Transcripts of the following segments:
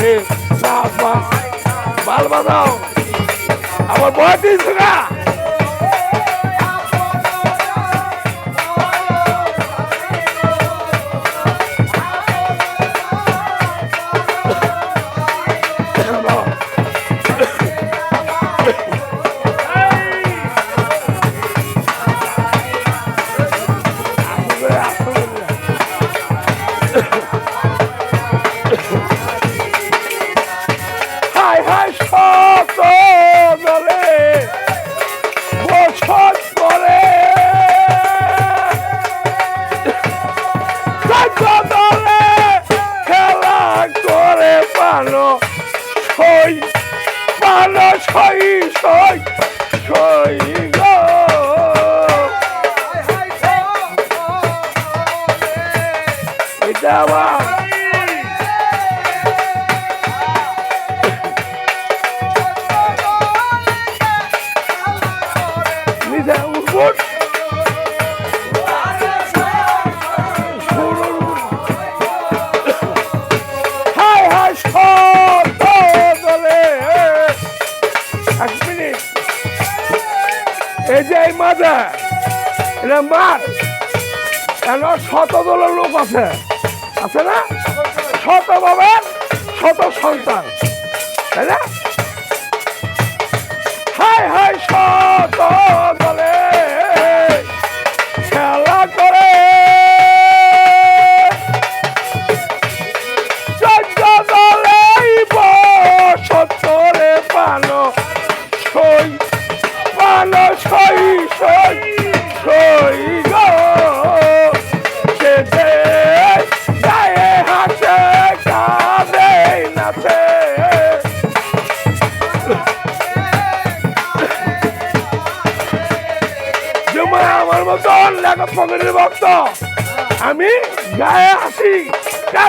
রে বাল বাজাও আমার বয়স না। এটা মাঠ শত দলের লোক আছে। আছে না? শত বাবার শত সন্তান। তাই না?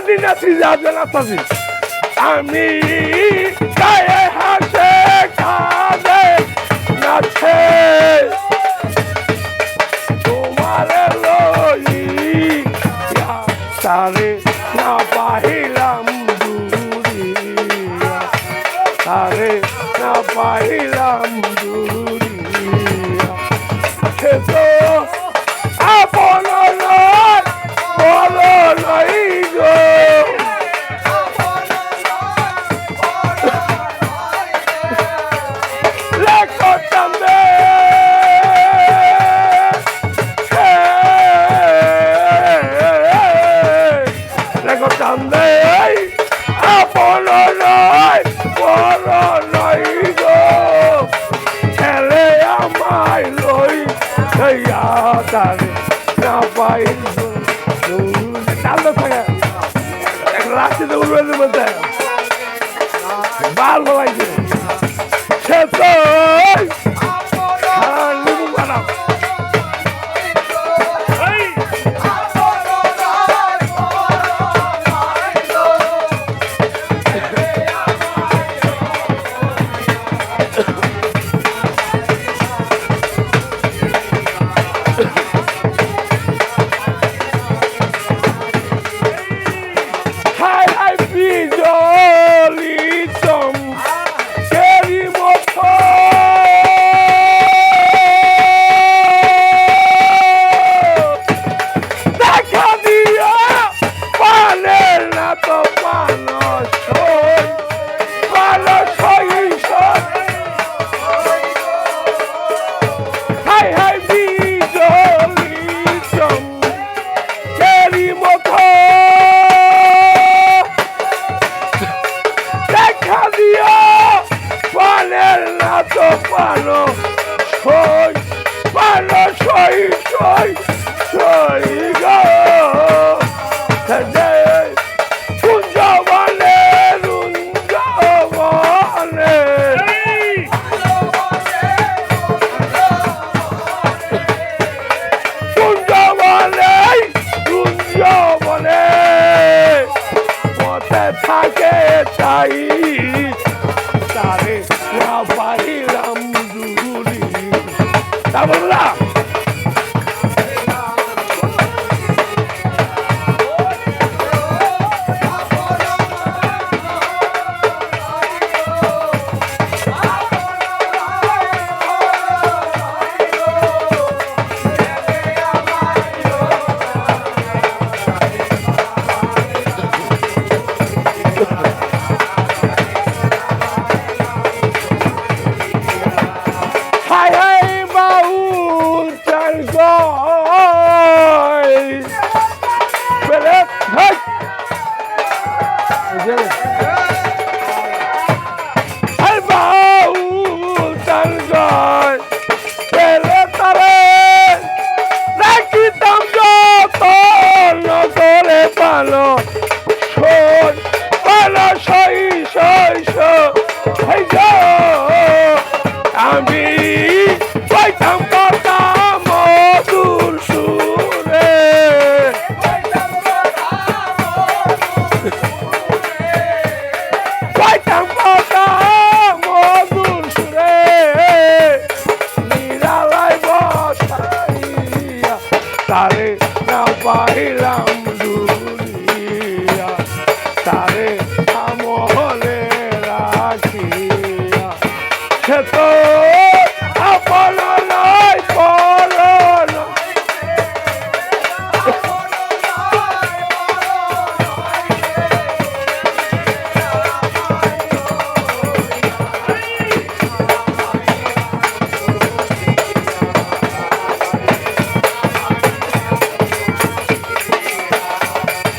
নাচি নাচি যাবে নাচাবি আমি গায়ে বাল বাবাই 滚啦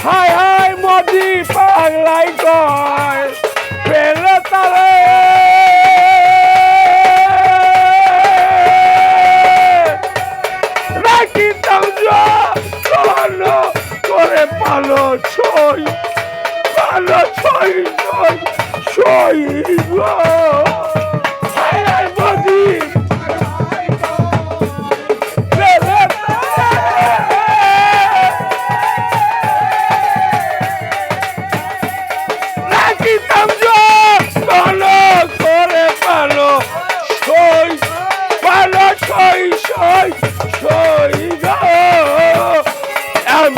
হায় হায় মোদি, পাগলাই কয়, পেল তারে। নাকি তাহলে করে পালো ছয় পালো ছয় ছয় ছয়।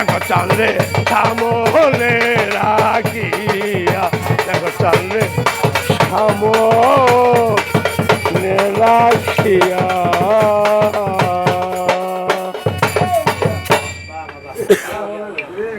দেখো চান্দ্রে থামলে রাখিয়া দেখো চান্দ্রে থামলে রাখিয়া